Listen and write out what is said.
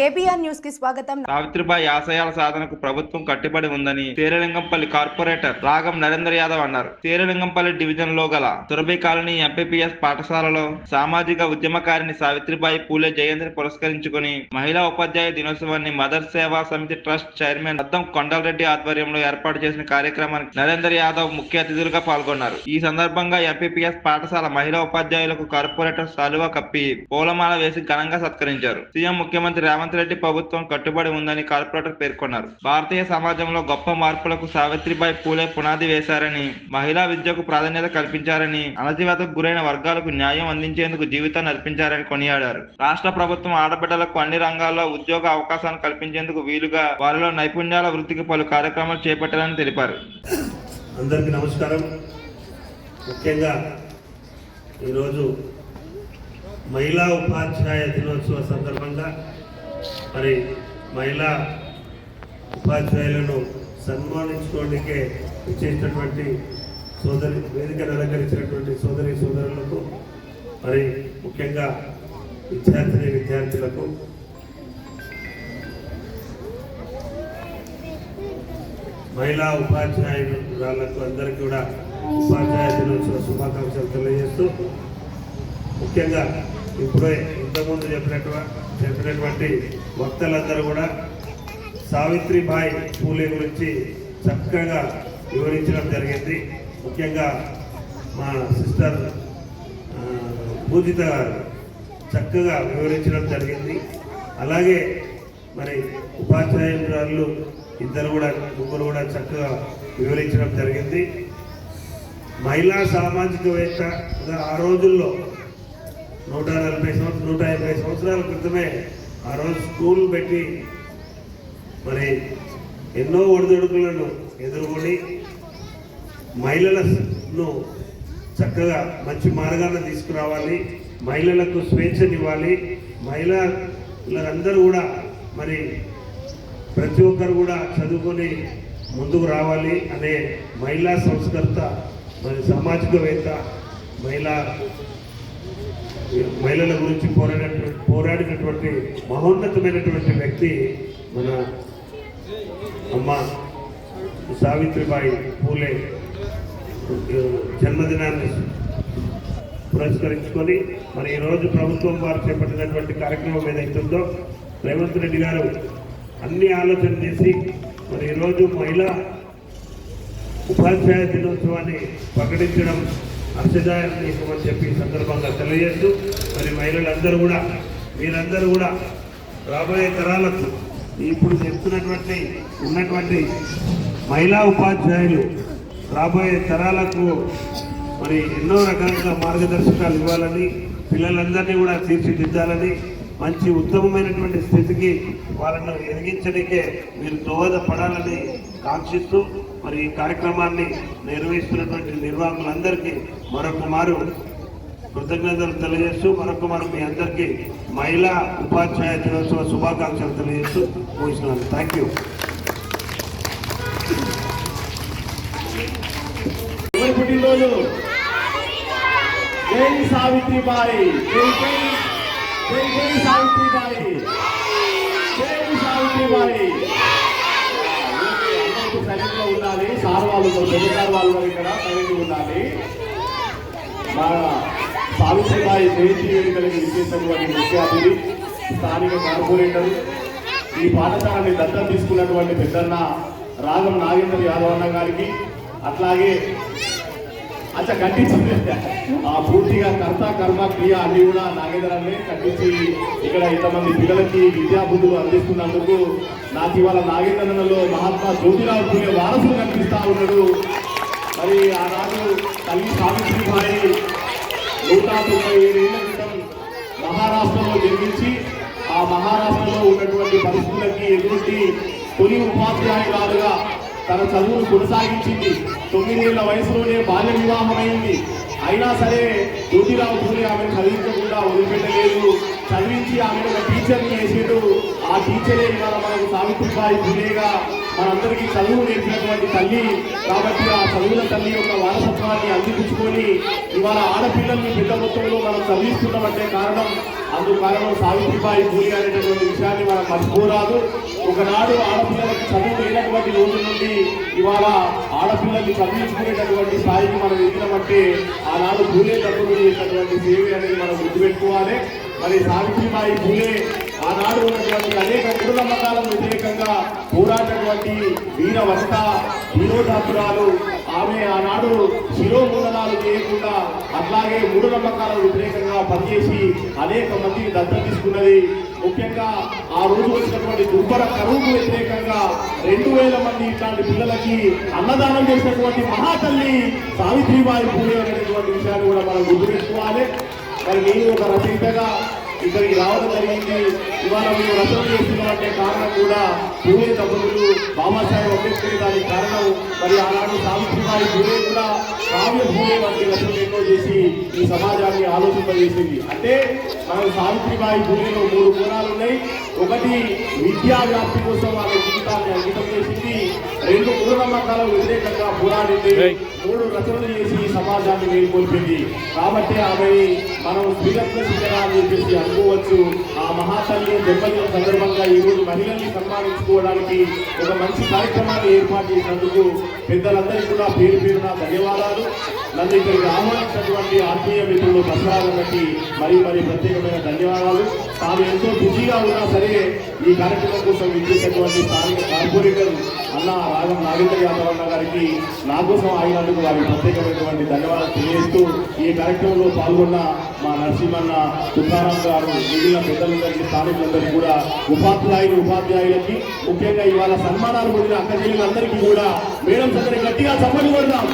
KBR న్యూస్కి స్వాగతం. సావిత్రిబాయి ఆశయాల సాధనకు ప్రభుత్వం కట్టుబడి ఉందని తేరలింగంపల్లి కార్పొరేటర్ రాగం నరేంద్ర యాదవ్ అన్నారు. తేరలింగంపల్లి డివిజన్లో గల తురబై కాలనీ ఎంపీపీఎస్ పాఠశాలలో సామాజిక ఉద్యమకారిణి సావిత్రిబాయి పూలే జయంతిని పురస్కరించుకుని మహిళా ఉపాధ్యాయ దినోత్సవాన్ని మదర్ సేవా సమితి ట్రస్ట్ చైర్మన్ అద్దం కొండలరెడ్డి ఆధ్వర్యంలో ఏర్పాటు చేసిన కార్యక్రమానికి నరేంద్ర యాదవ్ ముఖ్య అతిథులుగా పాల్గొన్నారు. ఈ సందర్భంగా ఎంపీపీఎస్ పాఠశాల మహిళా ఉపాధ్యాయులకు కార్పొరేటర్ సాలువా కప్పి పూలమాల వేసి ఘనంగా సత్కరించారు. సీఎం ముఖ్యమంత్రి రేవంత్ రెడ్డి ప్రభుత్వం కట్టుబడి ఉందని కార్పొరేటర్ పేర్కొన్నారు. భారతీయ సమాజంలో గొప్ప మార్పులకు సావిత్రిబాయి పూలే పునాది వేశారని మహిళా విద్యకు ప్రాధాన్యత కల్పించారని అణచివేతకు గురైన వర్గాలకు న్యాయం అందించేందుకు జీవితాన్ని అర్పించారని కొనియాడారు. రాష్ట్ర ప్రభుత్వం ఆడబిడ్డలకు అన్ని రంగాల్లో ఉద్యోగ అవకాశాలను కల్పించేందుకు వీలుగా వారిలో నైపుణ్యాల వృత్తికి పలు కార్యక్రమాలు చేపట్టారని తెలిపారు. అందరికీ నమస్కారం. ముఖ్యంగా ఈరోజు మహిళా ఉపాధ్యాయ దినోత్సవ సందర్భంగా మరి మహిళా ఉపాధ్యాయులను సన్మానించుకోవడానికే ఇచ్చేసినటువంటి సోదరి వేదికను అలంకరించినటువంటి సోదరి సోదరులకు మరి ముఖ్యంగా విద్యార్థిని విద్యార్థులకు మహిళా ఉపాధ్యాయురాలకు అందరికీ కూడా ఉపాధ్యాయ దినోత్సవ శుభాకాంక్షలు తెలియజేస్తూ ముఖ్యంగా ఇప్పుడే ఇంతకుముందు చెప్పినట్టు చెప్పినటువంటి వక్తలందరూ కూడా సావిత్రిబాయి పూలే గురించి చక్కగా వివరించడం జరిగింది. ముఖ్యంగా మా సిస్టర్ పూజిత గారు చక్కగా వివరించడం జరిగింది. అలాగే మరి ఉపాధ్యాయురాలు ఇద్దరు కూడా ముగ్గురు కూడా చక్కగా వివరించడం జరిగింది. మహిళా సామాజికవేత్తగా ఆ రోజుల్లో నూట నలభై సంవత్సరం నూట యాభై సంవత్సరాల క్రితమే ఆ రోజు స్కూల్ పెట్టి మరి ఎన్నో ఒడిదొడుకులను ఎదుర్కొని మహిళలను చక్కగా మంచి మార్గాన్ని తీసుకురావాలి. మహిళలకు స్వేచ్ఛనివ్వాలి. మహిళలందరూ కూడా మరి ప్రతి ఒక్కరు కూడా చదువుకొని ముందుకు రావాలి అనే మహిళా సంస్కర్త మరి సామాజికవేత్త మహిళా మహిళల గురించి పోరాడినటువంటి పోరాడినటువంటి మహోన్నతమైనటువంటి వ్యక్తి మన అమ్మ సావిత్రిబాయి పూలే జన్మదినాన్ని పురస్కరించుకొని మరి ఈరోజు ప్రభుత్వం వారు చేపట్టినటువంటి కార్యక్రమం ఏదైతుందో రేవంత్ రెడ్డి గారు అన్ని ఆలోచన చేసి మరి ఈరోజు మహిళా ఉపాధ్యాయ దినోత్సవాన్ని ప్రకటించడం హర్షదాయకమని చెప్పి సందర్భంగా తెలియజేస్తూ మరి మహిళలందరూ కూడా మీరందరూ కూడా రాబోయే తరాలకు ఇప్పుడు చెప్తున్నటువంటి ఉన్నటువంటి మహిళా ఉపాధ్యాయులు రాబోయే తరాలకు మరి ఎన్నో రకాలుగా మార్గదర్శకాలు ఇవ్వాలని పిల్లలందరినీ కూడా తీర్చిదిద్దాలని మంచి ఉత్తమమైనటువంటి స్థితికి వాళ్ళను ఎదిగించడానికే మీరు దోహదపడాలని కాంక్షిస్తూ మరి ఈ కార్యక్రమాన్ని నిర్వహిస్తున్నటువంటి నిర్వాహకులందరికీ మరొక మారు కృతజ్ఞతలు తెలియజేస్తూ మరొక మారు మీ అందరికీ మహిళా ఉపాధ్యాయ దినోత్సవ శుభాకాంక్షలు తెలియజేస్తూ ముగిస్తున్నాను. థ్యాంక్ యూ పుట్టినరోజు. జై సావిత్రిబాయి. జై జై సావిత్రిబాయి. జై సావిత్రిబాయి. అందరికీ ఉండాలి. సార్ వాళ్ళు ఉన్నారు, పెద్ద సార్ వాళ్ళు ఇక్కడ సైలెంట్గా ఉండాలి. మా సావిత్రిబాయి జయంతి వేడుకలకు ఇచ్చేసినటువంటి ముఖ్య అతిథి స్థానిక కార్పొరేటర్. ఈ పాఠశాలని దత్తత తీసుకున్నటువంటి పెద్దన్న రాగం నాగేంద్ర యాదవ్ అన్న గారికి అట్లాగే అచ్చా కట్టించి ఆ పూర్తిగా కర్త కర్మ క్రియ అన్ని కూడా నాగేంద్రాన్ని కట్టించి ఇక్కడ ఇంతమంది పిల్లలకి విద్యాబుద్ధులు అందిస్తున్నందుకు నాకు ఇవాళ నాగేంద్రలో మహాత్మా జ్యోతిరావు పూలే వారసులు కనిపిస్తా ఉన్నాడు. మరి ఆనాడు తల్లి సావిత్రిబాయి నూట తొంభై ఏడేళ్ళ క్రితం మహారాష్ట్రలో జన్మించి ఆ మహారాష్ట్రలో ఉన్నటువంటి పరిస్థితులకి ఎదుటి తొలి ఉపాధ్యాయురాలుగా తన చదువును కొనసాగించింది. తొమ్మిదేళ్ళ వయసులోనే బాల్య వివాహం అయింది అయినా సరే జ్యోతిరావు పూరి ఆమెను చదివించకుండా వదిలిపెట్టలేదు. చదివించి ఆమెను ఒక టీచర్ని వేసిండు ఆ టీచరే ఇవాళ మనకు సావిత్రిబాయి పూలేగా మనందరికీ చదువు నేర్పినటువంటి తల్లి. కాబట్టి ఆ చదువుల తల్లి యొక్క వారసత్వాన్ని అందిపుచ్చుకొని ఇవాళ ఆడపిల్లల్ని పెద్ద మొత్తంలో మనం చదివిస్తున్నామంటే కారణం అందుకు సావిత్రిబాయి పూలి అనేటటువంటి విషయాన్ని మనం మర్చిపోరాదు. ఒకనాడు ఆడపిల్లలకు చదువు లేనటువంటి రోజు నుండి ఇవాళ ఆడపిల్లల్ని చదివించుకునేటటువంటి స్థాయికి మనం ఎదిగినామంటే ఆనాడు పూలే తప్పుడు చేసినటువంటి సేవ అనేది మనం గుర్తుపెట్టుకోవాలి. మరి సావిత్రిబాయి పూలే ఆనాడు ఉన్నటువంటి అనేక మూఢనమ్మకాలకు వ్యతిరేకంగా పోరాడినటువంటి వీర వనిత వీరోధాపురాలు ఆమె ఆనాడు శిరోమూలనాలు చేయకుండా అట్లాగే మూఢనమ్మకాలకు వ్యతిరేకంగా పనిచేసి అనేక మందిని దత్తత తీసుకున్నది. ముఖ్యంగా ఆ రోజు వచ్చినటువంటి దుర్భర కరువుకు వ్యతిరేకంగా రెండు వేల మంది ఇట్లాంటి పిల్లలకి అన్నదానం చేసినటువంటి మహాతల్లి సావిత్రిబాయి పూలే అనేటువంటి విషయాన్ని కూడా మనం గుర్తుపెట్టుకోవాలి. మరి నేను ఒక రచయితగా ఇక్కడికి రావడం జరిగింది. ఇవాళ మేము రచన చేస్తున్నామంటే కారణం కూడా పూలే దంపతులు బాబాసాహెబ్ అంబేద్కర్ దానికి కారణం. మరి ఆనాడు సావిత్రిబాయి పూలే కూడా కావ్య పూలే వంటి రచనలు ఎన్నో చేసి ఈ సమాజాన్ని ఆలోచింపజేసింది. అంటే మనం సావిత్రిబాయి పూలేలో మూడు కోణాలు ఉన్నాయి. ఒకటి విద్యా వ్యాప్తి కోసం ఆమె జీవితాన్ని అంకితం చేసింది. రెండు మూఢనమ్మకాలకు వ్యతిరేకంగా పోరాడింది. మూడు రచనలు చేసి సమాజాన్ని మేల్కొల్పింది. కాబట్టి ఆమెని మనం శ్రీరత్న శిఖర చెప్పేసి అనుకోవచ్చు. ఆ మహాతల్లి దెబ్బతిన సందర్భంగా ఈరోజు మహిళల్ని సన్మానించుకోవడానికి ఒక మంచి కార్యక్రమాన్ని ఏర్పాటు చేసినందుకు పెద్దలందరికీ కూడా పేరు పేరున ధన్యవాదాలు. నన్ను ఇక్కడికి ఆహ్వానించినటువంటి ఆత్మీయ మిత్రులు ప్రసాదాలకి మరీ మరీ ప్రత్యేకమైన ధన్యవాదాలు. తాను ఎంతో బిజీగా ఉన్నా సరే ఈ కార్యక్రమం కోసం విచ్చేసినటువంటి స్థానిక కార్పొరేటర్ అన్న రాగం నాగేంద్ర యాదవన్న గారికి నా కోసం ఆగినందుకు వారికి ప్రత్యేకమైనటువంటి ధన్యవాదాలు తెలియజేస్తూ ఈ కార్యక్రమంలో పాల్గొన్న మా నరసింహన్న తుకారాం గారు మిగిలిన పెద్దలందరికీ స్థానికులందరికీ కూడా ఉపాధ్యాయులు ఉపాధ్యాయులకి ముఖ్యంగా ఇవాళ సన్మానాలు పొందిన అందరికీ కూడా మేడం అందరికి గట్టిగా సమ్మతి కొడదాం